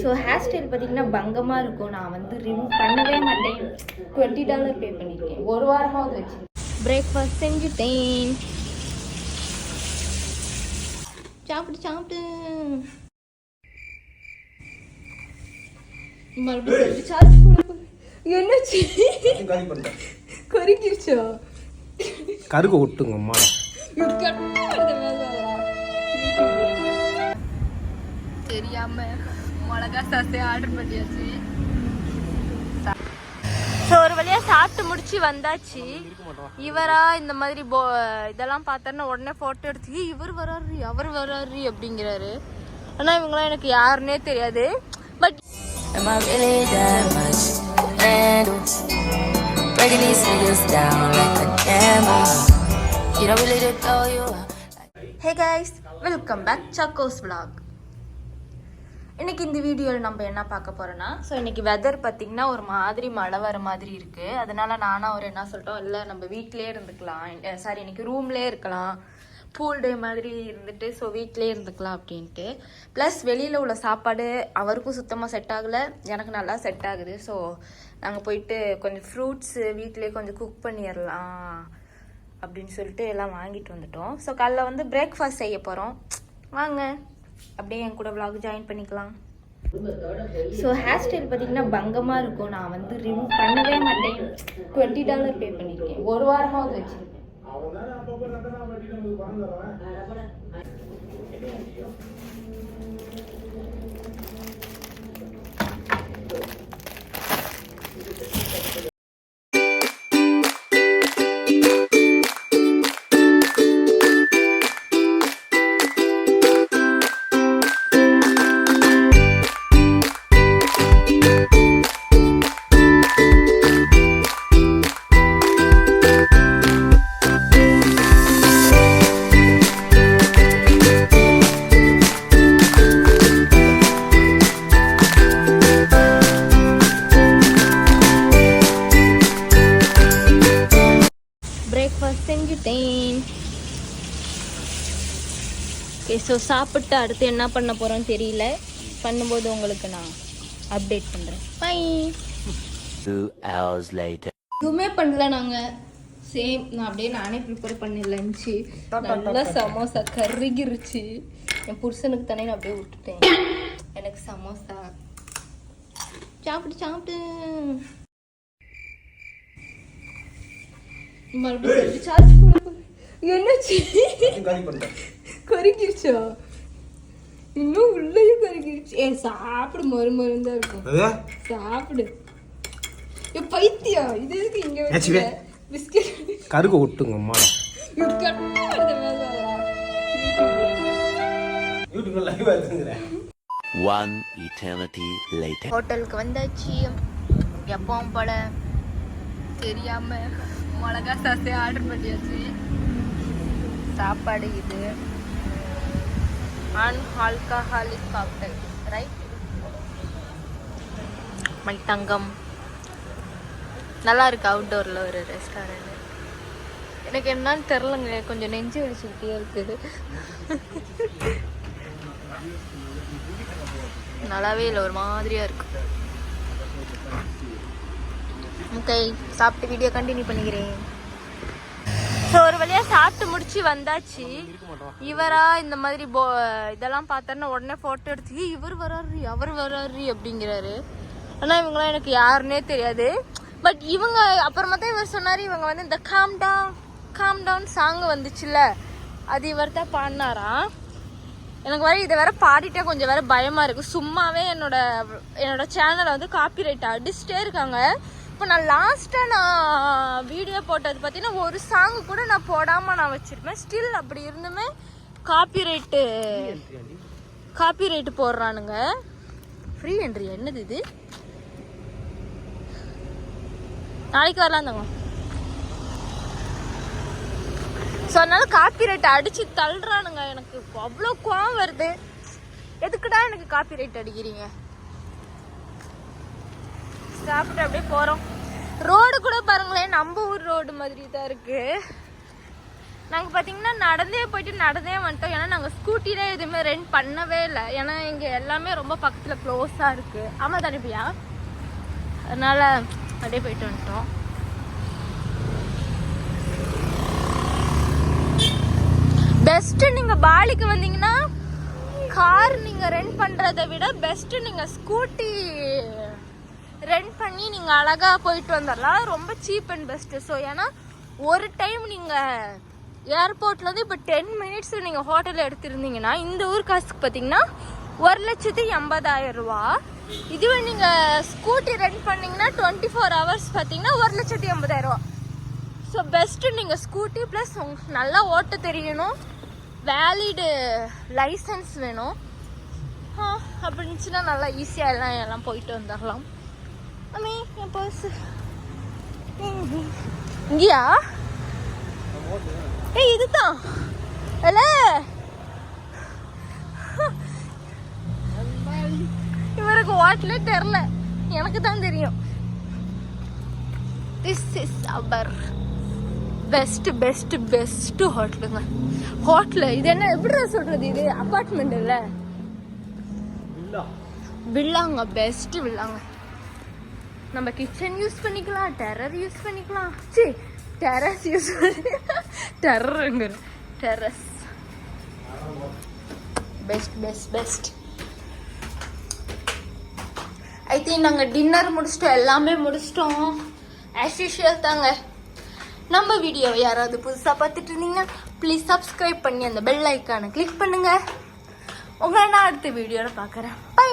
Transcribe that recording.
So hair style பார்த்தீங்கன்னா பங்கமாக இருக்கும். நான் வந்து ரிமூவ் பண்ணவே மாட்டேன். டுவெண்ட்டி டாலர் பே பண்ணியிருக்கேன் ஒரு வாரமாவது வச்சு பிரேக்ஃபாஸ்ட் செஞ்சுட்டேன். சாப்பிட்டு சாப்பிட்டு மறுபடியும் சார்ஜ் என்னாச்சு? காலி பண்ணிட்டேன். கருகிருச்சா கருக ஒட்டுங்க அம்மா தெரியாம. மிளகா சாசே ஆர்டர் பண்ணியாச்சு. ஸோ ஒரு வழியா சாப்பிட்டு முடிச்சு வந்தாச்சு. இவரா இந்த மாதிரி போ இதெல்லாம் பார்த்தோன்னா உடனே ஃபோட்டோ எடுத்து "ஏய், இவர் வராரு அவர் வராரு அப்படிங்கிறாரு. ஆனா இவங்களாம் எனக்கு யாருன்னே தெரியாது. But. Hey guys welcome back சக்கோஸ் vlog. இன்னைக்கு இந்த வீடியோவில் நம்ம என்ன பார்க்க போறோம்னா ஸோ இன்னைக்கு வெதர் பார்த்தீங்கன்னா ஒரு மாதிரி மழை வர மாதிரி இருக்கு. அதனால நானும் அவர் என்ன சொல்லிட்டோம் இல்லை நம்ம வீட்டிலே இருந்துக்கலாம். சாரி இன்னைக்கு ரூம்லேயே இருக்கலாம். பூல் டே மாதிரி இருந்துட்டு ஸோ வீட்டிலே இருந்துக்கலாம் அப்படின்ட்டு. ப்ளஸ் வெளியில் உள்ள சாப்பாடு அவருக்கும் சுத்தமாக செட் ஆகலை. எனக்கு நல்லா செட் ஆகுது. ஸோ நாங்கள் போயிட்டு கொஞ்சம் ஃப்ரூட்ஸு வீட்டிலே கொஞ்சம் குக் பண்ணிடலாம் அப்படின்னு சொல்லிட்டு எல்லாம் வாங்கிட்டு வந்துட்டோம். ஸோ காலைல வந்து பிரேக்ஃபாஸ்ட் செய்ய போகிறோம் வாங்க. அப்படியே என் கூட விலாக் ஜாயின் பண்ணிக்கலாம். ஸோ ஹேர் ஸ்டைல் பார்த்தீங்கன்னா பங்கமாக இருக்கும். நான் வந்து ரிமூவ் பண்ணவே மாட்டேன். டுவெண்ட்டி டாலர் பே பண்ணியிருக்கேன் ஒரு வாரமாவது வச்சுருக்கேன். you. செஞ்சுட்டேன். ஓகே ஸோ சாப்பிட்டு அடுத்து என்ன பண்ண போகிறோம் தெரியல. பண்ணும்போது உங்களுக்கு நான் அப்டேட் பண்ணுறேன் பை Two hours later. எதுவுமே பண்ணல நாங்கள் சேம் நான் அப்படியே நானே ப்ரிப்பேர் பண்ணி லஞ்சு நல்லா சமோசா கருகிருச்சு. என் புருஷனுக்கு தானே நான் அப்படியே விட்டுட்டேன். எனக்கு சமோசா. சாப்பிட்டு சாப்பிட்டு மறுபடியும் சார்ஜ் என்னாச்சு? கருகிருச்சா இன்னும் உள்ளேயும் கருகிருச்சு ஏ சாப்பிடு மறு மருந்தா இருக்கும். சாப்பிடு. ஏ பைத்தியம். இது எதுக்கு இங்க. பிஸ்கெட். கருக ஒட்டுங்க அம்மா One eternity later. ஹோட்டலுக்கு வந்தாச்சு. எப்பவும் போல தெரியாம. மிளகா சாசே ஆர்டர் பண்ணியாச்சு. சாப்பாடு இது. அன் காக்டைல் ரைட் மை தங்கம் நல்லா இருக்கு அவுட்டோரில் ஒரு ரெஸ்டாரண்ட் எனக்கு என்னன்னு தெரிலங்க கொஞ்சம் நெஞ்சு வலிச்சுக்கிட்டே இருக்குது நல்லாவே இல்லை ஒரு மாதிரியா இருக்கு. ஓகே சாப்பிட்டு வீடியோ கண்டினியூ பண்ணிக்கிறேன். ஸோ ஒரு வழியா சாப்பிட்டு முடிச்சு வந்தாச்சு. இவரா இந்த மாதிரி போ இதெல்லாம் பார்த்தோன்னா உடனே ஃபோட்டோ எடுத்து இவர் வராரு அவர் வராரு அப்படிங்கிறாரு. ஆனால் இவங்களாம் எனக்கு யாருன்னே தெரியாது. பட் இவங்க அப்புறமா தான் இவர் சொன்னார் இவங்க வந்து இந்த calm down calm down song வந்துச்சுல்ல. அது இவர் தான் பாடினாராம் எனக்கு வேற இதை வேற பாடிட்டே கொஞ்சம் வேற பயமா இருக்கு. சும்மாவே என்னோட என்னோட சேனலை வந்து காப்பிரைட் அடிச்சுட்டே இருக்காங்க. இப்போ நான் லாஸ்ட்டாக நான் வீடியோ போட்டது பார்த்தீங்கன்னா ஒரு சாங் கூட நான் போடாமல் நான் வச்சுருப்பேன். ஸ்டில் அப்படி இருந்துமே காப்பிரைட்டு ரேட்டு போடுறானுங்க. ஃப்ரீ என்ட்ரி என்னது இது? நாளைக்கு வரலாம் தங்க ஸோ அதனால காப்பிரைட் அடிச்சு தள்ளுறானுங்க. எனக்கு அவ்வளோ கோவம் வருது. எதுக்குடா எனக்கு காப்பிரைட் அடிக்கிறீங்க? சாப்பிட்டு அப்படியே போகிறோம் ரோடு கூட பாருங்களேன் நம்ம ஊர் ரோடு மாதிரி தான் இருக்குது நாங்கள் பார்த்தீங்கன்னா நடந்தே போயிட்டு நடந்தே வந்துட்டோம். ஏன்னா நாங்கள் ஸ்கூட்டிலே எதுவுமே ரெண்ட் பண்ணவே இல்லை. ஏன்னா இங்கே எல்லாமே ரொம்ப பக்கத்தில் க்ளோஸாக இருக்குது ஆமாம் தனிப்பியா அதனால் அப்படியே போயிட்டு வந்துட்டோம். பெஸ்ட்டு நீங்கள் பாலிக்கு வந்தீங்கன்னா கார் நீங்கள் ரெண்ட் பண்ணுறதை விட பெஸ்ட்டு நீங்கள் ஸ்கூட்டி ரெண்ட் பண்ணி நீங்கள் அழகாக போயிட்டு வந்துடலாம் ரொம்ப சீப் அண்ட் பெஸ்ட்டு ஸோ ஏன்னா ஒரு டைம் நீங்கள் ஏர்போர்ட்லேருந்து இப்போ டென் மினிட்ஸ் நீங்கள் ஹோட்டலில் எடுத்திருந்தீங்கன்னா இந்த ஊர் காசுக்கு பார்த்தீங்கன்னா ஒரு லட்சத்தி எண்பதாயிரம் ரூபா. இதுவே நீங்கள் ஸ்கூட்டி ரெண்ட் பண்ணிங்கன்னா டுவெண்ட்டி ஃபோர் ஹவர்ஸ் பார்த்தீங்கன்னா ஒரு லட்சத்தி எண்பதாயிரம் ரூபா. ஸோ பெஸ்ட்டு நீங்கள் ஸ்கூட்டி ப்ளஸ் உங்களுக்கு நல்லா ஓட்ட தெரியணும். வேலிடு லைசன்ஸ் வேணும். ஆ, அப்படி இருந்துச்சுன்னா நல்லா ஈஸியாக எல்லாம் எல்லாம் போயிட்டு வந்துடலாம் அம்மி என் பர்ஸு இங்கேயா ஏய் இதுதான் இல்ல இவருக்கு ஓட்டலே தெரில எனக்கு தான் தெரியும் this is our best best best ஹோட்டலுங்க hotel இது என்ன எப்படி சொல்றது? இது அப்பார்ட்மெண்ட் இல்ல வில்லாங்க பெஸ்ட் வில்லாங்க நம்ம கிச்சன் யூஸ் பண்ணிக்கலாம் டெரர் யூஸ் பண்ணிக்கலாம். சி டெரஸ் யூஸ் பண்ணி டெரருங்கிற terrace best best best I think நாங்கள் டின்னர் முடிச்சிட்டோம் எல்லாமே முடிச்சிட்டோம். ஆஸ் யூஷுவல் தாங்க. நம்ம வீடியோவை யாராவது புதுசாக பார்த்துட்டு இருந்தீங்கன்னா ப்ளீஸ் சப்ஸ்கிரைப் பண்ணி அந்த பெல் ஐக்கானை கிளிக் பண்ணுங்கள் உங்களை நான் அடுத்த வீடியோவில் பார்க்குறேன். பை